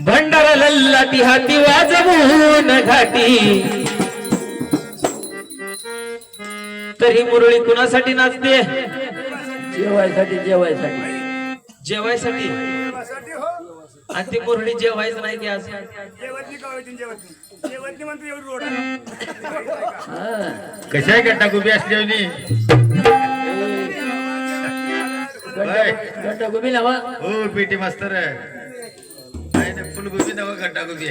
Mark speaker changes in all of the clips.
Speaker 1: भंडारा लल्लाटी हाती वाजवून घाटी. तर ही मुरळी कुणासाठी नाचते?
Speaker 2: जेवायसाठी जेवायसाठी.
Speaker 1: जेवायसाठी?
Speaker 3: साठी
Speaker 1: आणि ती मुरळी जेवायचं नाही
Speaker 3: का
Speaker 2: हा.
Speaker 4: कशा आहे. गड्डा गुबी असल्याने
Speaker 2: गड्डा- गोबी लावा.
Speaker 4: हो पीटी मास्तर फुलगोबी नव गुबी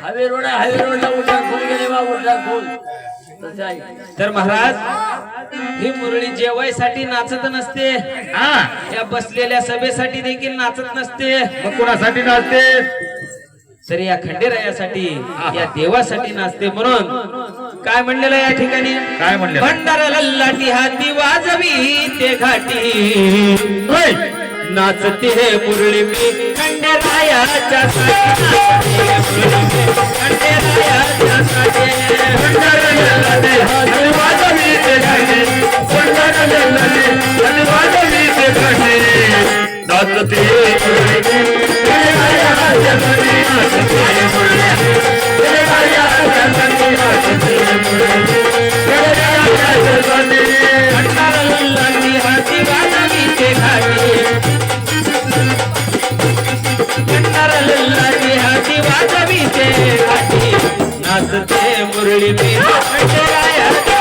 Speaker 2: हायवे रोड रोडला उड्डाण खोल गेले बा खोल. आहे.
Speaker 1: तर महाराज ही मुरळी जेवायसाठी नाचत नसते.
Speaker 4: हा.
Speaker 1: या बसलेल्या सभेसाठी देखील नाचत नसते.
Speaker 4: मग कुणासाठी नाचते?
Speaker 1: तर या खंडेरायासाठी या देवासाठी नाचते म्हणून काय म्हणलेलं या ठिकाणी?
Speaker 4: काय म्हणले
Speaker 1: भंडारा लल्लाटी हाती वाजवी ते घाटी. नाचते हे मुरळी मी खंडेरायाच्या नाचते मुरळी मी खंडेरायाच्या
Speaker 4: मुरळी
Speaker 1: मी खंडेरायाच्या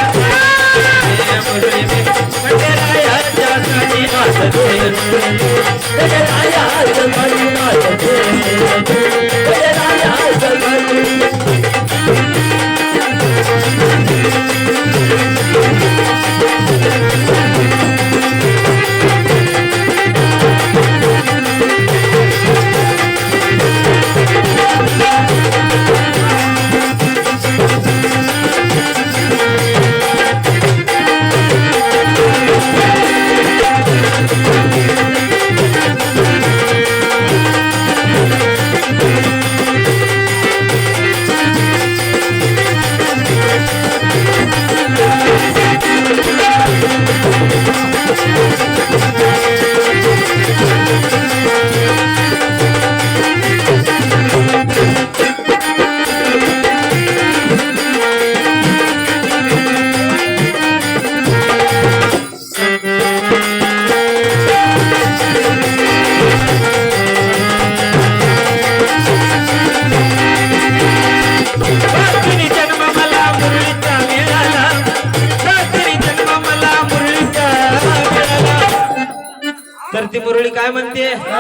Speaker 1: साठी मुरळी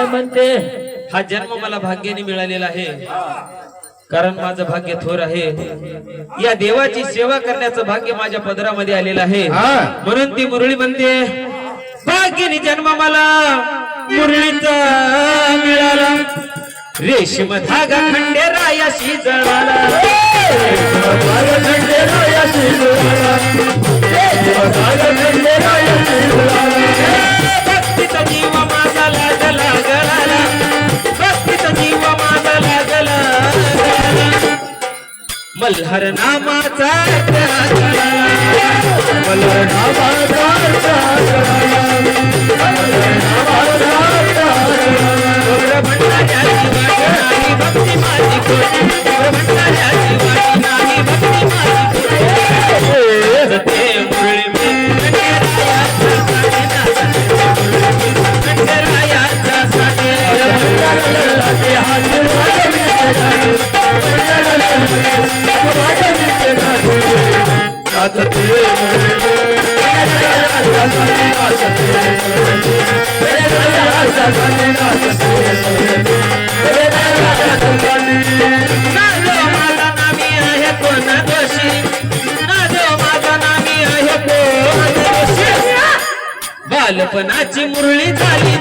Speaker 1: काय म्हणते? हा जन्म मला भाग्याने मिळालेला आहे. कारण माझं भाग्य थोर आहे. या देवाची सेवा करण्याचं भाग्य माझ्या पदरामध्ये आलेलं आहे.
Speaker 4: हा.
Speaker 1: म्हणून ती मुरळी म्हणते भाग्याने जन्म मला मुरळीचा मिळाला. रेशम धागा खंडेरायाशी जळाला. मल्हार नामाचा मल्हार नामाचा नाजो माझा नामी आहे कोण आहे बालपणाची मुरळी झाली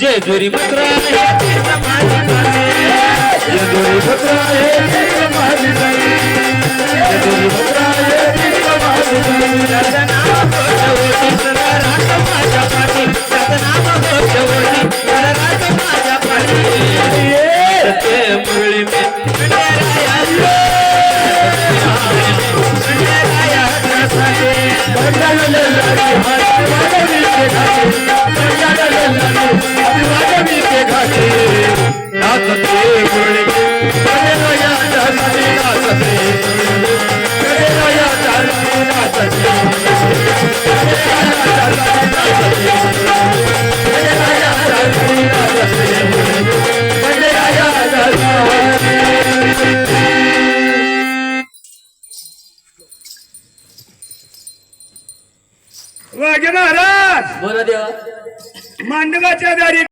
Speaker 1: जेजुरी पत्र आहे ते समाज झाले जेजुरी पत्र आहे ते समाज झाले जेजुरी पत्र आहे ते समाज झाले रचना भोजवती रात माझ्या पाठी रचना भोजवती रात माझ्या पाठी
Speaker 3: ते मुरळी महाराज
Speaker 2: बोला देवा.
Speaker 3: मांडवाच्या दारी